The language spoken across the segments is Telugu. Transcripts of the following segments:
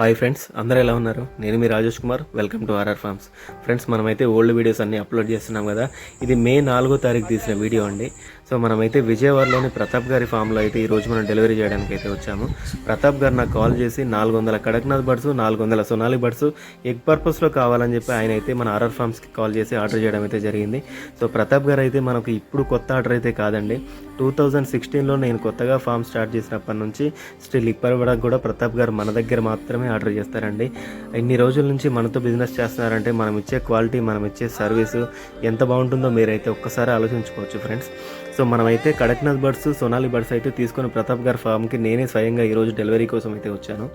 హాయ్ ఫ్రెండ్స్ అందరూ ఎలా ఉన్నారు? నేను మీ Rajesh Kumar welcome to RR farms. Friends మనమైతే ఓల్డ్ వీడియోస్ అన్ని అప్లోడ్ చేస్తున్నాం కదా. ఇది మే నాలుగో తారీఖు తీసిన వీడియో అండి. సో మనమైతే విజయవాడలోని ప్రతాప్ గారి ఫామ్లో అయితే ఈరోజు మనం డెలివరీ చేయడానికి అయితే వచ్చాము. ప్రతాప్ గారు నాకు కాల్ చేసి నాలుగు వందల కడక్నాథ్ బర్డ్స్ నాలుగు వందల సొనాలి బర్డ్స్ ఎగ్ పర్పస్లో కావాలని చెప్పి ఆయన అయితే మన ఆర్ఆర్ ఫార్మ్స్కి కాల్ చేసి ఆర్డర్ చేయడం అయితే జరిగింది. సో ప్రతాప్ గారు అయితే మనకు ఇప్పుడు కొత్త ఆర్డర్ అయితే కాదండి. టూ థౌజండ్ సిక్స్టీన్లో నేను కొత్తగా ఫామ్ స్టార్ట్ చేసినప్పటి నుంచి స్టిల్ ఇప్పటి వరకు కూడా ప్రతాప్ గారు మన దగ్గర మాత్రమే ఆర్డర్ చేస్తారండి. ఇన్ని రోజుల నుంచి మనతో బిజినెస్ చేస్తున్నారంటే మనం ఇచ్చే క్వాలిటీ మనం ఇచ్చే సర్వీస్ ఎంత బాగుంటుందో మీరైతే ఒక్కసారి ఆలోచించుకోవచ్చు ఫ్రెండ్స్. సో మనమైతే కడక్నాథ్ బర్డ్స్ సోనాలి బర్డ్స్ అయితే తీసుకొని ప్రతాప్ గారి ఫామ్కి నేనే స్వయంగా ఈరోజు డెలివరీ కోసం అయితే వచ్చాను.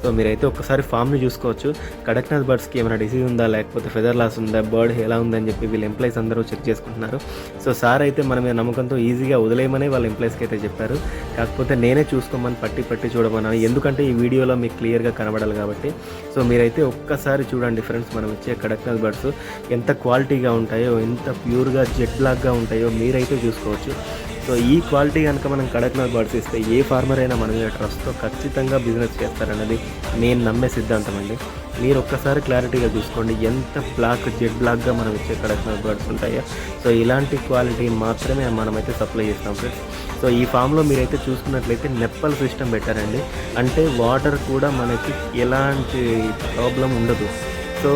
సో మీరైతే ఒక్కసారి ఫామ్ని చూసుకోవచ్చు. కడక్నాథ్ బర్డ్స్కి ఏమైనా డిసీజ్ ఉందా? లేకపోతే ఫెదర్ లాస్ ఉందా? బర్డ్ ఎలా ఉందని చెప్పి వీళ్ళు ఎంప్లాయీస్ అందరూ చెక్ చేసుకుంటున్నారు. సో సార్ అయితే మన మీద నమ్మకంతో ఈజీగా వదిలేయమని వాళ్ళ ఎంప్లాయీస్కి అయితే చెప్పారు. కాకపోతే నేనే చూసుకోమని పట్టి పట్టి చూడమన్నాను. ఎందుకంటే ఈ వీడియోలో మీకు క్లియర్గా కనబడాలి కాబట్టి. సో మీరైతే ఒక్కసారి చూడండి ఫ్రెండ్స్ మనం ఇచ్చే కడక్నాథ్ బర్డ్స్ ఎంత క్వాలిటీగా ఉంటాయో ఎంత ప్యూర్గా జెట్ బ్లాక్గా ఉంటాయో మీరైతే చూసుకోవచ్చు. చూసుకోవచ్చు సో ఈ క్వాలిటీ కనుక మనం కడక్నాథ్ బర్డ్స్ ఇస్తే ఏ ఫార్మర్ అయినా మన మీద ట్రస్ట్తో ఖచ్చితంగా బిజినెస్ చేస్తారన్నది నేను నమ్మే సిద్ధాంతం అండి. మీరు ఒక్కసారి క్లారిటీగా చూసుకోండి ఎంత బ్లాక్ జెడ్ బ్లాక్గా మనం ఇచ్చే కడక్నాథ్ బర్డ్స్ ఉంటాయో. సో ఇలాంటి క్వాలిటీ మాత్రమే మనమైతే సప్లై చేస్తాం ఫ్రెండ్స్ సో ఈ ఫామ్లో మీరైతే చూసుకున్నట్లయితే నెప్పల్ సిస్టమ్ పెట్టారండి. అంటే వాటర్ కూడా మనకి ఎలాంటి ప్రాబ్లం ఉండదు. సో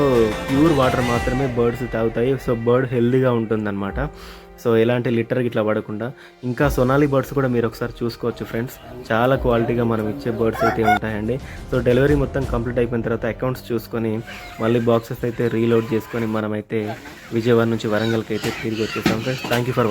ప్యూర్ వాటర్ మాత్రమే బర్డ్స్ తాగుతాయి. సో బర్డ్ హెల్దీగా ఉంటుందన్నమాట. సో ఎలాంటి లిటర్ ఇట్లా పడకుండా. ఇంకా సొనాలి బర్డ్స్ కూడా మీరు ఒకసారి చూసుకోవచ్చు ఫ్రెండ్స్. చాలా క్వాలిటీగా మనం ఇచ్చే బర్డ్స్ అయితే ఉంటాయండి. సో డెలివరీ మొత్తం కంప్లీట్ అయిపోయిన తర్వాత అకౌంట్స్ చూసుకొని మళ్ళీ బాక్సెస్ అయితే రీలోడ్ చేసుకొని మనమైతే విజయవాడ నుంచి వరంగల్కి అయితే తిరిగి వచ్చేసాం. Friends thank you for